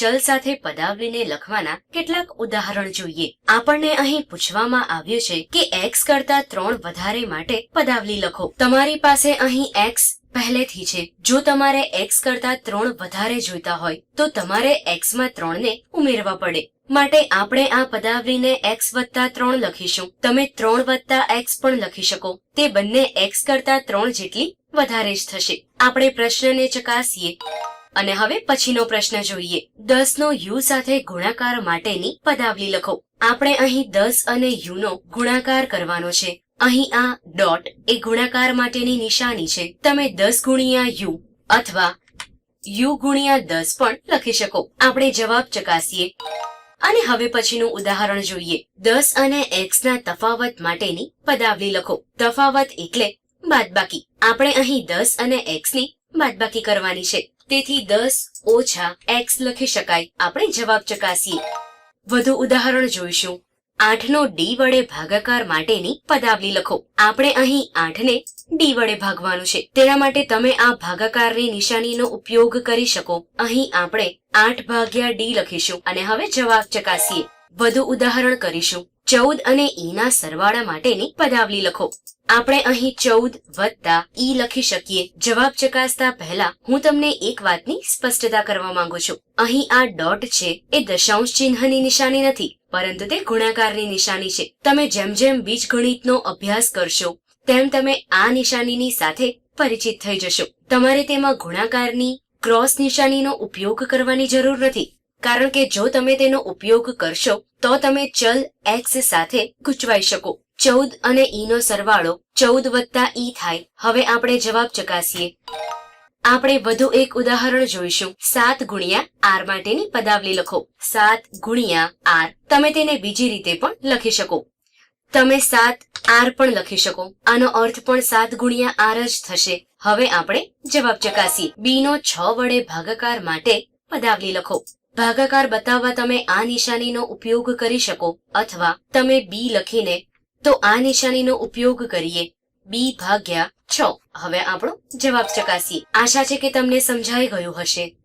ચલ સાથે પદાવલીને લખવાના કેટલાક ઉદાહરણ જોઈએ. આપણને અહીં પૂછવામાં આવ્યું છે કે એક્સ કરતા ત્રણ વધારે માટે પદાવલી લખો. તમારી પાસે અહીં એક્સ પહેલેથી છે. જો તમારે એક્સ કરતા ત્રણ વધારે જોઈતા હોય, તો તમારે એક્સમાં ત્રણને ઉમેરવા પડે. માટે આપણે આ પદાવલીને એક્સ વત્તા ત્રણ લખીશું. તમે ત્રણ વત્તા એક્સ પણ લખી શકો. તે બંને એક્સ કરતા ત્રણ જેટલી વધારે જ થશે. આપણે પ્રશ્નને ચકાસીએ. અને હવે પછીનો પ્રશ્ન જોઈએ. દસ નો યુ સાથે ગુણાકાર માટેની પદાવલી લખો. આપણે અહીં દસ અને યુ નો ગુણાકાર કરવાનો છે. અહીં આ ડોટ એ ગુણાકાર માટેની નિશાની છે. તમે દસ ગુણ્યા યુ અથવા યુ ગુણ્યા દસ પણ લખી શકો. આપણે જવાબ ચકાસીએ. અને હવે પછીનું ઉદાહરણ જોઈએ. દસ અને એક્સ ના તફાવત માટેની પદાવલી લખો. તફાવત એટલે બાદબાકી. આપણે અહીં દસ અને એક્સની બાદબાકી કરવાની છે. તેથી દસ ઓછા એક્સ લખી શકાય. આપણે જવાબ ચકાસીએ. વધુ ઉદાહરણ જોઈશું. આઠનો ડી વડે ભાગાકાર માટેની પદાવલી લખો. આપણે અહીં આઠને ડી વડે ભાગવાનું છે. તેના માટે તમે આ ભાગાકારની નિશાનીનો ઉપયોગ કરી શકો. અહીં આપણે આઠ ભાગ્યા ડી લખીશું. અને હવે જવાબ ચકાસીએ. વધુ ઉદાહરણ કરીશું. ચૌદ અને ઈ ના સરવાળા માટેની પદાવલી લખો. આપણે અહીં ચૌદ વત્તા ઈ લખી શકીએ. જવાબ ચકાસતા પહેલા હું તમને એક વાતની સ્પષ્ટતા કરવા માંગુ છું. અહીં આ ડોટ છે એ દશાંશ ચિહ્નની નિશાની નથી, પરંતુ તે ગુણાકારની નિશાની છે. તમે જેમ જેમ બીજગણિતનો અભ્યાસ કરશો, તેમ તમે આ નિશાનીની સાથે પરિચિત થઈ જશો. તમારે તેમાં ગુણાકારની ક્રોસ નિશાનીનો ઉપયોગ કરવાની જરૂર નથી, કારણ કે જો તમે તેનો ઉપયોગ કરશો તો તમે ચલ એક્સ સાથે ગૂંચવાઈ શકો. ચૌદ અને ઈ નો સરવાળો ચૌદ વત્તા ઈ થાય. હવે આપણે જવાબ ચકાસીએ. આપણે વધુ એક ઉદાહરણ જોઈશું. સાત ગુણ્યા આર માટેની પદાવલી લખો. સાત ગુણ્યા આર. તમે તેને બીજી રીતે પણ લખી શકો. તમે સાત આર પણ લખી શકો. આનો અર્થ પણ સાત ગુણ્યા આર જ થશે. હવે આપણે જવાબ ચકાસીએ. બી નો છ વડે ભાગાકાર માટે પદાવલી લખો. ભાગાકાર બતાવવા તમે આ નિશાનીનો ઉપયોગ કરી શકો, અથવા તમે બી લખીને, તો આ નિશાનીનો ઉપયોગ કરીએ. બી ભાગ્યા છ. હવે આપણો જવાબ ચકાસીએ. આશા છે કે તમને સમજાઈ ગયું હશે.